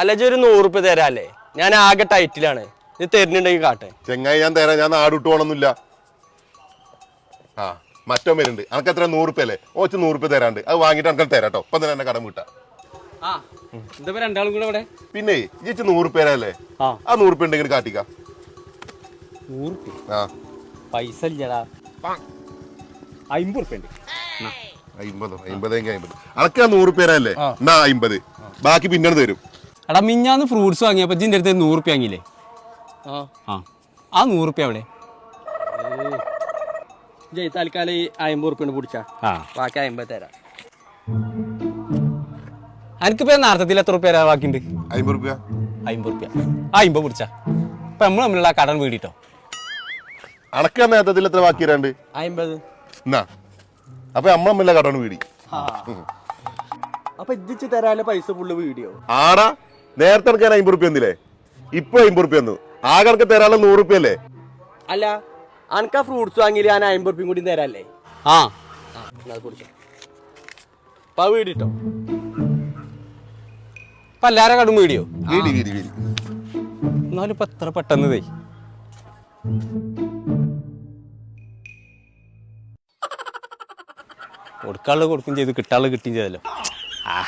അല്ല ഒരു ഒരു നൂറുപ്യ തരാല്ലേ? ഞാൻ ആകെ ടൈറ്റിലാണ്. ഇത് തരുന്നുണ്ടെങ്കിൽ കാട്ടെ. ചെങ്ങായി ഞാൻ തരാം. ഞാൻ നാട് വിട്ടു പോകണമെന്നില്ല ആ മറ്റോ വരുന്നുണ്ട്. അനക്ക് എത്ര? നൂറുപ്യ അല്ലേ? ഓച്ച് നൂറുപ്യ തരാണ്ട്. അത് വാങ്ങിട്ട് അനക്ക് തരാം കേട്ടോ ഇപ്പം തന്നെ എന്നെ കടം വിട്ട. ആ എന്താ രണ്ടാളും കൂടെ ഇവിടെ? പിന്നെ ഇജ്ജ് നൂറ് തരാല്ലേ ആ. ആ നൂറുപ്യ ഉണ്ടെങ്കിൽ കാട്ടിക്ക. നൂറുപ്യ ആ. പൈസ ഇല്ലടാ. അമ്പത് ഉറുപ്പ്യ ഉണ്ട്. അമ്പതോ അമ്പതെങ്കിൽ അമ്പത് അനക്ക് ആ നൂറുപ്യ തരാല്ലേ എന്നാ അമ്പത് ബാക്കി പിന്നെ തരും. എടാ മിഞ്ഞാന്ന് ഫ്രൂട്ട്സ് വാങ്ങിയപ്പോ ഇതിന്റെ അടുത്ത് നൂറുപ്യ വാങ്ങിയില്ലേ? ആ. ആ. ആ നൂറുപ്യ അവിടെ. ജയ് തൽക്കാലം ഈ അമ്പത് ഉറുപ്പ്യ പിടിച്ചാ. ആ. ബാക്കി അമ്പത് തരാം. എനിക്കിപ്പോ നാർത്തത്തിൽ എത്ര റുപ്യ തരാൻ ബാക്കിയുണ്ട്? അമ്പത് റുപ്യ അമ്പത് റുപ്യ ആ അമ്പത് പിടിച്ചാ. ഇപ്പൊ നമ്മൾ തമ്മിലുള്ള കടം വീടിട്ടോ? നേരത്തിൽ എത്ര ബാക്കി തരാണ്ട് അമ്പത്. എന്നാ? അപ്പൊ അമ്മ അമ്മല്ല കടമാണ് വീടി. അപ്പൊ ഇജ്ജിച്ച് തരാല്ലേ പൈസ ഫുള്ള് വീഡിയോ. ആടാ. നേരത്തെ എടുക്കാൻ അമ്പത് റുപ്യ ഒന്നില്ലേ ഇപ്പൊ അമ്പത് റുപ്യ ഒന്ന് ആകെ കണക്ക് തരാനുള്ള നൂറ് റുപ്യ അല്ലേ? അല്ല അനക്ക് ആ ഫ്രൂട്ട്സ് വാങ്ങിയില്ല? ഞാൻ അമ്പത് റുപ്യം കൂടി തരാല്ലേ? ആ. ആ എന്നാ അത് കുടിച്ചോ. അപ്പൊ ആ വീടിട്ടോ ഇപ്പൊ എല്ലാരും കടും വീടിയോ? വീടി വീടി വീടി. എന്നാലും ഇപ്പൊ എത്ര പെട്ടെന്ന് തേ കൊടുക്കും ചെയ്ത് കിട്ടാനുള്ളത് കിട്ടുകയും ചെയ്തല്ലോ. ആ.